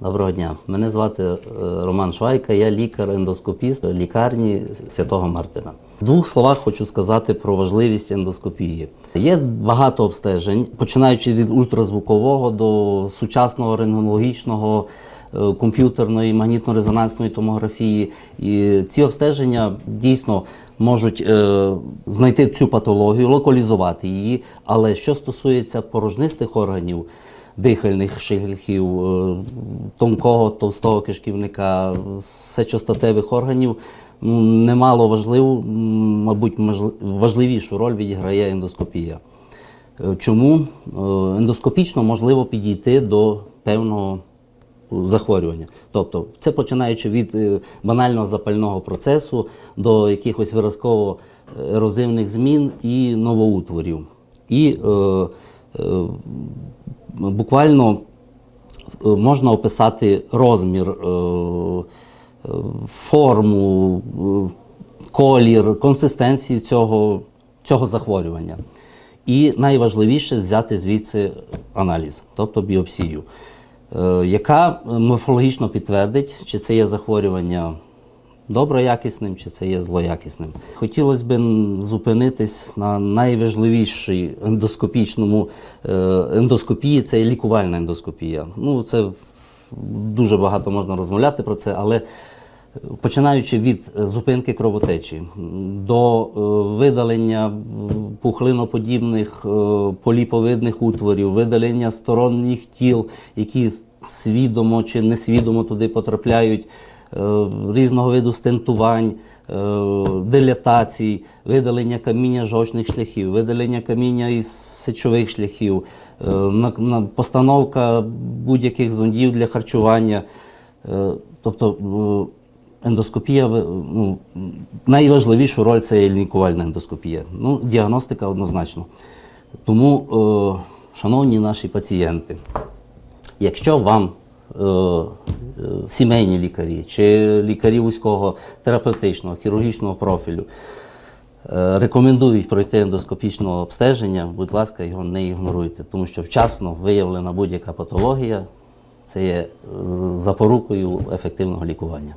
Доброго дня. Мене звати е, Роман Швайка, я лікар-ендоскопіст лікарні Святого Мартина. В двох словах хочу сказати про важливість ендоскопії. Є багато обстежень, починаючи від ультразвукового до сучасного рентгенологічного, е, комп'ютерної магнітно-резонансної томографії. І ці обстеження дійсно можуть е, знайти цю патологію, локалізувати її. Але що стосується порожнистих органів, дихальних шляхів, е, тонкого, товстого кишківника, сечостатевих органів, ну, немало важливу, мабуть, важливішу роль відіграє ендоскопія. Е, Чому Е, ендоскопічно можливо підійти до певного захворювання. Тобто, це починаючи від банального запального процесу до якихось виразково ерозивних змін і новоутворів. І е, е, буквально е, можна описати розмір, е, форму, е, колір, консистенцію цього, цього захворювання. І найважливіше взяти звідси аналіз, тобто біопсію, яка морфологічно підтвердить, чи це є захворювання доброякісним, чи це є злоякісним. Хотілося б зупинитись на найважливішій ендоскопічному е, ендоскопії це лікувальна ендоскопія. Ну, це дуже багато можна розмовляти про це, але починаючи від е, зупинки кровотечі до е, видалення пухлиноподібних е, поліповидних утворів, видалення сторонніх тіл, які свідомо чи несвідомо туди потрапляють, е, різного виду стентувань, е, видалення каміння жовчних шляхів, видалення каміння із сечових шляхів, е, постановка будь-яких зондів для харчування. Тобто ендоскопія, ну, найважливішу роль це є лікувальна ендоскопія. Ну, діагностика однозначно. Тому, шановні наші пацієнти, якщо вам е, е, сімейні лікарі чи лікарі вузького терапевтичного, хірургічного профілю е, рекомендують пройти ендоскопічне обстеження, будь ласка, його не ігноруйте, тому що вчасно виявлена будь-яка патологія це є запорукою ефективного лікування.